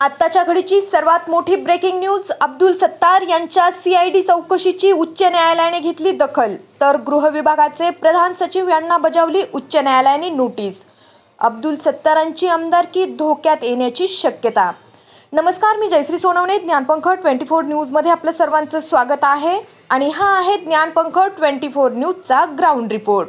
आत्ताच्या घडीची सर्वात मोठी ब्रेकिंग न्यूज अब्दुल सत्तार यांच्या सीआयडी चौकशीची उच्च न्यायालयाने घेतली दखल. तर गृह विभागाचे प्रधान सचिव यांना बजावली उच्च न्यायालयाने नोटीस. अब्दुल सत्तारांची आमदारकी धोक्यात येण्याची शक्यता. नमस्कार मी जयश्री सोनवणे ज्ञानपंख ट्वेंटी फोर न्यूजमध्ये आपलं सर्वांचं स्वागत आहे. आणि हा आहे ज्ञानपंख ट्वेंटी फोर न्यूजचा ग्राउंड रिपोर्ट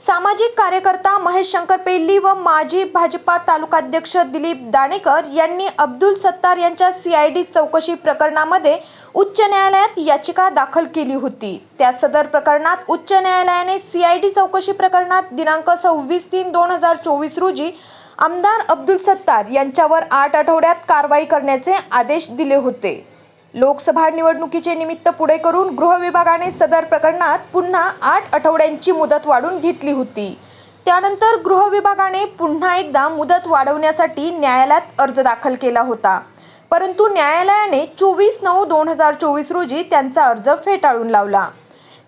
सामाजिक कार्यकर्ता महेश शंकर पेल्ली व माजी भाजपा तालुकाध्यक्ष दिलीप दाणेकर यांनी अब्दुल सत्तार यांच्या सीआयडी चौकशी प्रकरणामध्ये उच्च न्यायालयात याचिका दाखल केली होती. त्या सदर प्रकरणात उच्च न्यायालयाने सीआयडी चौकशी प्रकरणात दिनांक सव्वीस तीन दोन हजार चोवीस रोजी आमदार अब्दुल सत्तार यांच्यावर आठ आठवड्यात कारवाई करण्याचे आदेश दिले होते. लोकसभा निवडणुकीचे निमित्त पुढे करून गृह विभागाने सदर प्रकरणात पुन्हा आठ आठवड्यांची मुदत वाढून घेतली होती. त्यानंतर गृह विभागाने पुन्हा एकदा मुदत वाढवण्यासाठी न्यायालयात अर्ज दाखल केला होता. परंतु न्यायालयाने चोवीस नऊ दोन हजार चोवीस रोजी त्यांचा अर्ज फेटाळून लावला.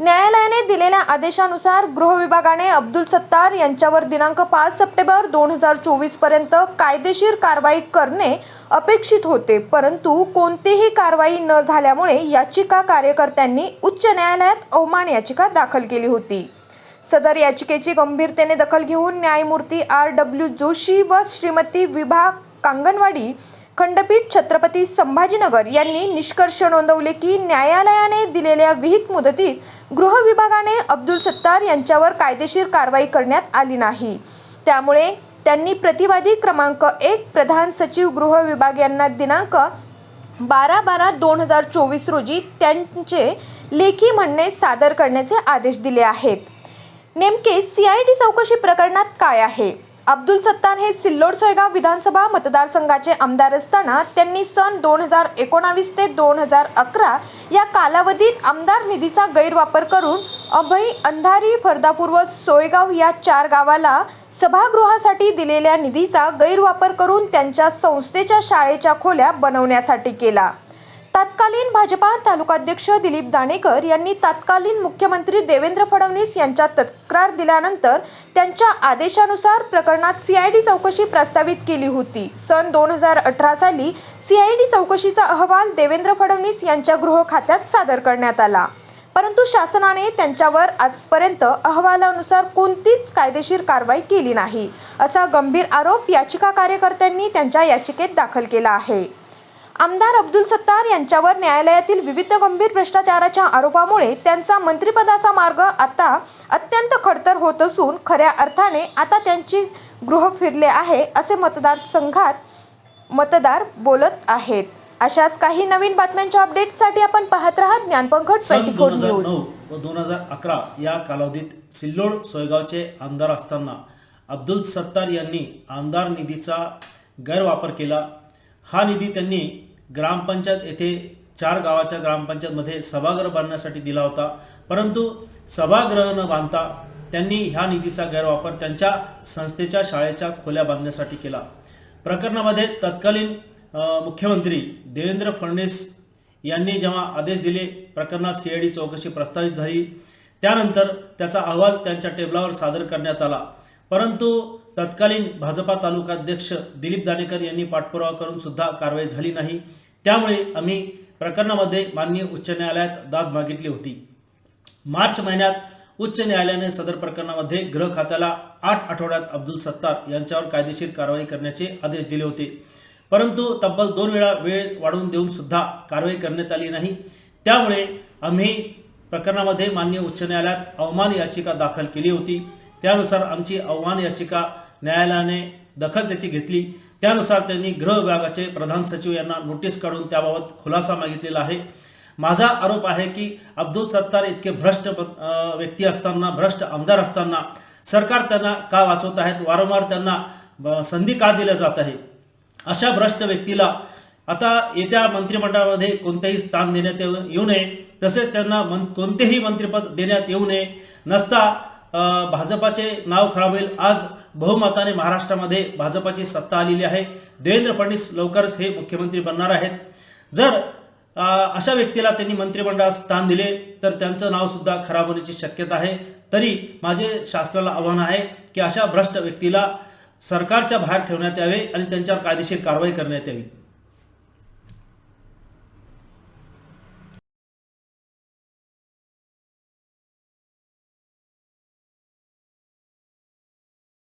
न्यायालयाने दिलेल्या आदेशानुसार गृह विभागाने अब्दुल सत्तार यांच्यावर दिनांक पाच सप्टेंबर दोन हजार चोवीसपर्यंत कायदेशीर कारवाई करणे अपेक्षित होते. परंतु कोणतीही कारवाई न झाल्यामुळे याचिका कार्यकर्त्यांनी उच्च न्यायालयात अवमान याचिका दाखल केली होती. सदर याचिकेची गंभीरतेने दखल घेऊन न्यायमूर्ती आर डब्ल्यू जोशी व श्रीमती विभा कांगणवाडी खंडपीठ छत्रपती संभाजीनगर यांनी निष्कर्ष नोंदवले की न्यायालयाने दिलेल्या विहित मुदतीत गृह विभागाने अब्दुल सत्तार यांच्यावर कायदेशीर कारवाई करण्यात आली नाही. त्यामुळे त्यांनी प्रतिवादी क्रमांक एक प्रधान सचिव गृह विभाग यांना दिनांक बारा बारा दोन हजार चोवीस रोजी त्यांचे लेखी म्हणणे सादर करण्याचे आदेश दिले आहेत. नेमके सीआयडी चौकशी प्रकरणात काय आहे? अब्दुल सत्तार हे सिल्लोड सोयगाव विधानसभा मतदारसंघाचे आमदार असताना त्यांनी सन दोन हजार एकोणावीस ते दोन हजार अकरा या कालावधीत आमदार निधीचा गैरवापर करून अभय अंधारी फरदापूर्व सोयगाव या चार गावाला सभागृहासाठी दिलेल्या निधीचा गैरवापर करून त्यांच्या संस्थेच्या शाळेच्या खोल्या बनवण्यासाठी केला. तत्कालीन भाजपा तालुकाध्यक्ष दिलीप दाणेकर यांनी तत्कालीन मुख्यमंत्री देवेंद्र फडणवीस यांच्या तक्रार दिल्यानंतर त्यांच्या आदेशानुसार प्रकरणात सीआयडी चौकशी प्रस्तावित केली होती. सन दोन हजार अठरा साली सीआयडी चौकशीचा अहवाल देवेंद्र फडणवीस यांच्या गृह खात्यात सादर करण्यात आला. परंतु शासनाने त्यांच्यावर आजपर्यंत अहवालानुसार कोणतीच कायदेशीर कारवाई केली नाही असा गंभीर आरोप याचिका कार्यकर्त्यांनी त्यांच्या याचिकेत दाखल केला आहे. आमदार अब्दुल सत्तार यांच्यावर न्यायालयातील विविध गंभीर भ्रष्टाचाराच्या आरोपामुळे त्यांचा मंत्रिपदाचा मार्ग आता अत्यंत खडतर होत असून खऱ्या अर्थाने आता त्यांची गृह फिरले आहे असे मतदारसंघात मतदार बोलत आहेत. अशाच काही नवीन बातम्यांच्या अपडेट्ससाठी आपण पाहत राहा ज्ञानपंख ट्वेंटी फोर न्यूज. व दोन हजार अकरा या कालावधीत सिल्लोड सोयगावचे आमदार असताना अब्दुल सत्तार यांनी आमदार निधीचा गैरवापर केला. हा निधी त्यांनी ग्रामपंचायत येथे चार गावाच्या ग्रामपंचायतमध्ये सभागृह बांधण्यासाठी दिला होता. परंतु सभागृह न बांधता त्यांनी ह्या निधीचा गैरवापर त्यांच्या संस्थेच्या शाळेच्या खोल्या बांधण्यासाठी केला. प्रकरणामध्ये तत्कालीन मुख्यमंत्री देवेंद्र फडणवीस यांनी जेव्हा आदेश दिले प्रकरणात सीआयडी चौकशी प्रस्तावित झाली. त्यानंतर त्याचा अहवाल त्यांच्या टेबलावर सादर करण्यात आला. परंतु तत्कालीन भाजपा तालुकाध्यक्ष दिलीप दाणेकर यांनी पाठपुरावा करून सुद्धा कारवाई झाली नाही. त्यामुळे आम्ही प्रकरणामध्ये माननीय उच्च न्यायालयात दाद मागितली होती. मार्च महिन्यात उच्च न्यायालयाने सदर प्रकरणामध्ये गृह खात्याला आठ आठवड्यात अब्दुल सत्तार यांच्यावर कायदेशीर कारवाई करण्याचे आदेश दिले होते. परंतु तब्बल दोन वेळा वेळ वाढवून देऊन सुद्धा कारवाई करण्यात आली नाही. त्यामुळे आम्ही प्रकरणामध्ये मान्य उच्च न्यायालयात अवमान याचिका दाखल केली होती. त्यानुसार आमची आव्हान याचिका न्यायालयाने दखल त्याची घेतली. त्यानुसार त्यांनी गृह विभागाचे प्रधान सचिव यांना नोटीस काढून त्याबाबत खुलासा मागितलेला आहे. माझा आरोप आहे की अब्दुल सत्तार इतके भ्रष्ट व्यक्ती असताना भ्रष्ट आमदार असताना सरकार त्यांना का वाचवत आहेत? वारंवार त्यांना ब- संधी का दिल्या जात आहे अशा भ्रष्ट व्यक्तीला आता येत्या मंत्रिमंडळामध्ये कोणतेही स्थान देण्यात येऊ येऊ नये. तसेच त्यांना मन कोणतेही मंत्रिपद देण्यात येऊ नये. नसता भाजपाचे नाव खराब होईल. आज बहुमताने महाराष्ट्रामध्ये भाजपाची सत्ता आलेली आहे. देवेंद्र फडणवीस लवकरच हे मुख्यमंत्री बनणार आहेत. जर अशा व्यक्तीला त्यांनी मंत्रिमंडळात स्थान दिले तर त्यांचं नावसुद्धा खराब होण्याची शक्यता आहे. तरी माझे शासनाला आव्हान आहे की अशा भ्रष्ट व्यक्तीला सरकारच्या बाहेर ठेवण्यात यावे आणि त्यांच्यावर कायदेशीर कारवाई करण्यात यावी.